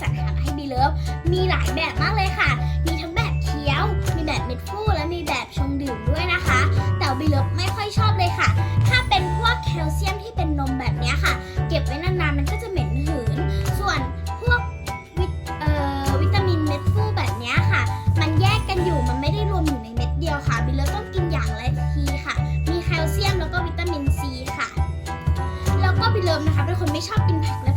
สรรหามาให้บีเลิฟมีหลายแบบมากเลยค่ะ มีทั้งแบบเคี้ยว มีแบบเม็ดฟูและมีแบบชงดื่มด้วยนะคะ แต่บีเลิฟไม่ค่อยชอบเลยค่ะ ถ้าเป็นพวกแคลเซียมที่เป็นนมแบบนี้ค่ะ เก็บไว้นานๆมันก็จะเหม็นหืน ส่วนพวกวิตามินเม็ดฟูแบบนี้ค่ะ มันแยกกันอยู่มันไม่ได้รวมอยู่ในเม็ดเดียวค่ะบีเลิฟต้องกินอย่างละทีค่ะ มีแคลเซียมแล้วก็วิตามินซีค่ะ แล้วก็บีเลิฟนะคะเป็นคนไม่ชอบกินผักและ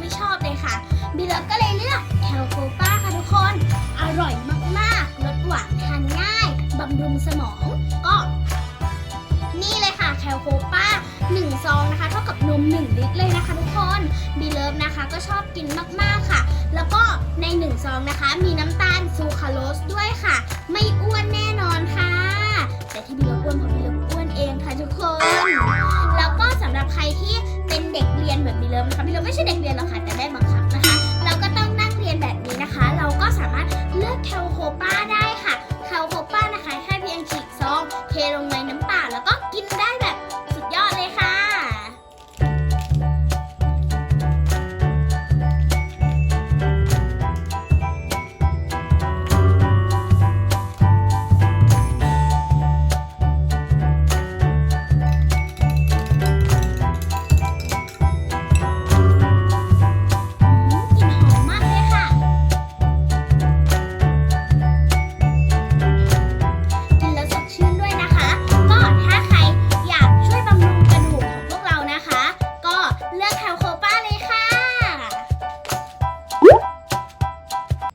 บีเลิฟก็เลยเลือกแคลโคป้าค่ะทุกคน อร่อยมากๆรสหวานทานง่ายบำรุงสมอง ก็ นี่เลยค่ะแคลโคป้า1ซองนะคะ เท่ากับนม 1 ลิตรเลยนะคะทุกคนบีเลิฟนะคะก็ชอบกินมากๆค่ะ แล้วก็ใน1ซองนะคะ มีน้ำตาลซูคราโลสด้วยค่ะ ไม่อ้วนแน่นอนค่ะ แต่ที่บีเลิฟอ้วนเพราะบีเลิฟอ้วนเองค่ะทุกคน แล้วก็สำหรับใครที่ รียนแบบบีเลิฟนะคะมีเลิฟไม่ใช่เด็กเรียนหรอกค่ะ